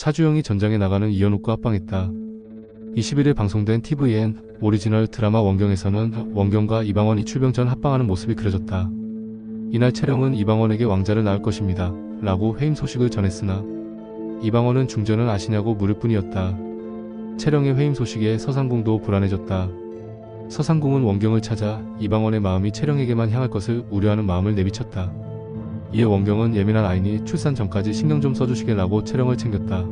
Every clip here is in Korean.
차주영이 전장에 나가는 이현욱과 합방했다. 21일 방송된 TVN 오리지널 드라마 원경에서는 원경과 이방원이 출병 전 합방하는 모습이 그려졌다. 이날 채령은 이방원에게 왕자를 낳을 것입니다. 라고 해임 소식을 전했으나 이방원은 중전을 아시냐고 물을 뿐이었다. 채령의 회임 소식에 서상궁도 불안해졌다. 서상궁은 원경을 찾아 이방원의 마음이 채령에게만 향할 것을 우려하는 마음을 내비쳤다. 이에 원경은 예민한 아이니 출산 전까지 신경 좀 써주시게라고 채령을 챙겼다.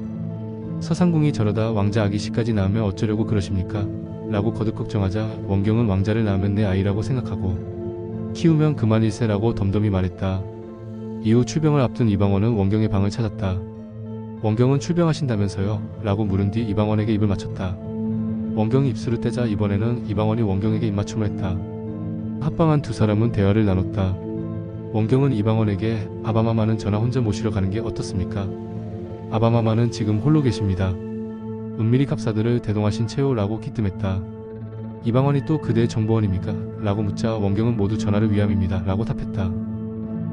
서상궁이 저러다 왕자 아기씨까지 낳으면 어쩌려고 그러십니까? 라고 거듭 걱정하자 원경은 왕자를 낳으면 내 아이라고 생각하고 키우면 그만일세라고 덤덤히 말했다. 이후 출병을 앞둔 이방원은 원경의 방을 찾았다. 원경은 출병하신다면서요? 라고 물은 뒤 이방원에게 입을 맞췄다. 원경이 입술을 떼자 이번에는 이방원이 원경에게 입맞춤을 했다. 합방한 두 사람은 대화를 나눴다. 원경은 이방원에게 아바마마는 전화 혼자 모시러 가는 게 어떻습니까? 아바마마는 지금 홀로 계십니다. 은밀히 갑사들을 대동하신 채호라고 기뜸했다. 이방원이 또 그대의 정보원입니까? 라고 묻자 원경은 모두 전화를 위함입니다. 라고 답했다.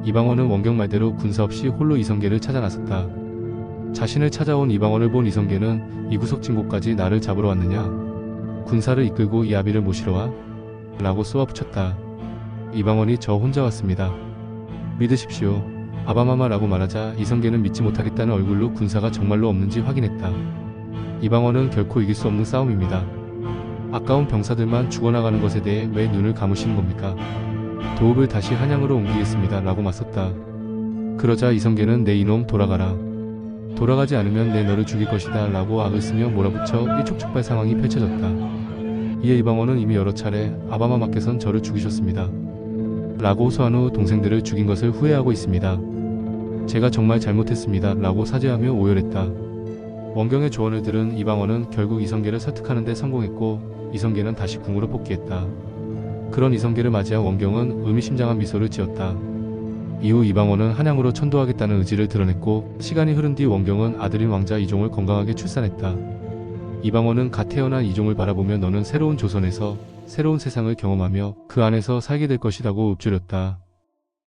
이방원은 원경 말대로 군사 없이 홀로 이성계를 찾아 나섰다. 자신을 찾아온 이방원을 본 이성계는 이 구석 진고까지 나를 잡으러 왔느냐? 군사를 이끌고 이 아비를 모시러 와? 라고 쏘아붙였다. 이방원이 저 혼자 왔습니다. 믿으십시오. 아바마마라고 말하자 이성계는 믿지 못하겠다는 얼굴로 군사가 정말로 없는지 확인했다. 이방원은 결코 이길 수 없는 싸움입니다. 아까운 병사들만 죽어나가는 것에 대해 왜 눈을 감으시는 겁니까? 도읍을 다시 한양으로 옮기겠습니다. 라고 맞섰다. 그러자 이성계는 내 이놈 돌아가라. 돌아가지 않으면 내 너를 죽일 것이다. 라고 악을 쓰며 몰아붙여 일촉즉발 상황이 펼쳐졌다. 이에 이방원은 이미 여러 차례 아바마마께선 저를 죽이셨습니다. 라고 호소한 후 동생들을 죽인 것을 후회하고 있습니다. 제가 정말 잘못했습니다. 라고 사죄하며 오열했다. 원경의 조언을 들은 이방원은 결국 이성계를 설득하는 데 성공했고 이성계는 다시 궁으로 복귀했다. 그런 이성계를 맞이한 원경은 의미심장한 미소를 지었다. 이후 이방원은 한양으로 천도하겠다는 의지를 드러냈고 시간이 흐른 뒤 원경은 아들인 왕자 이종을 건강하게 출산했다. 이방원은 갓 태어난 이종을 바라보며 너는 새로운 조선에서 새로운 세상을 경험하며 그 안에서 살게 될 것이라고 읊조렸다.